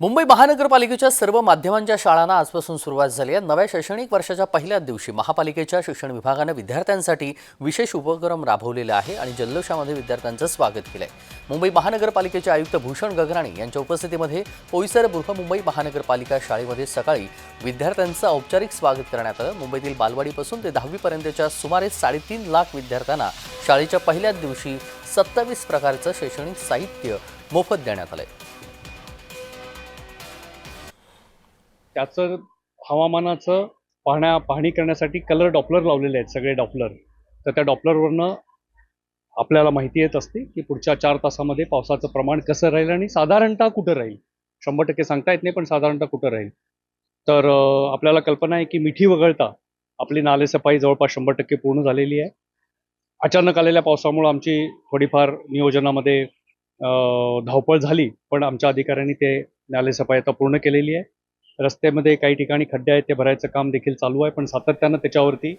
मुंबई महानगरपालिकेच्या सर्व माध्यमांच्या शाळांना आजपासून सुरुवात झाली आहे. नव्या शैक्षणिक वर्षाच्या पहिल्याच दिवशी महापालिकेच्या शिक्षण विभागानं विद्यार्थ्यांसाठी विशेष उपक्रम राबवलेला आहे आणि जल्लोषामध्ये विद्यार्थ्यांचं स्वागत केलं आहे मुंबई महानगरपालिकेचे आयुक्त भूषण गगराणी यांच्या उपस्थितीमध्ये पोईसर बृहमुंबई महानगरपालिका शाळेमध्ये सकाळी विद्यार्थ्यांचं औपचारिक स्वागत करण्यात आलं. मुंबईतील बालवाडीपासून ते दहावीपर्यंतच्या सुमारे साडेतीन लाख विद्यार्थ्यांना शाळेच्या पहिल्याच दिवशी सत्तावीस प्रकारचं शैक्षणिक साहित्य मोफत देण्यात आलं त्याचं हवामानाचं पाहण्या पाहणी करण्यासाठी कलर डॉपलर लावलेले आहेत सगळे डॉपलर तर त्या डॉपलरवरनं आपल्याला माहिती येत असते की पुढच्या चार तासामध्ये पावसाचं प्रमाण कसं राहील आणि साधारणतः कुठं राहील. शंभर टक्के सांगता येत नाही पण साधारणतः कुठं राहील. तर आपल्याला कल्पना आहे की मिठी वगळता आपली नालेसफाई जवळपास शंभर टक्के पूर्ण झालेली आहे. अचानक आलेल्या पावसामुळं आमची थोडीफार नियोजनामध्ये धावपळ झाली पण आमच्या अधिकाऱ्यांनी ते नालेसफाई आता पूर्ण केलेली आहे. रस्त्यामध्ये काही ठिकाणी खड्डे आहेत ते भरायचं काम देखील चालू आहे पण सातत्यानं त्याच्यावरती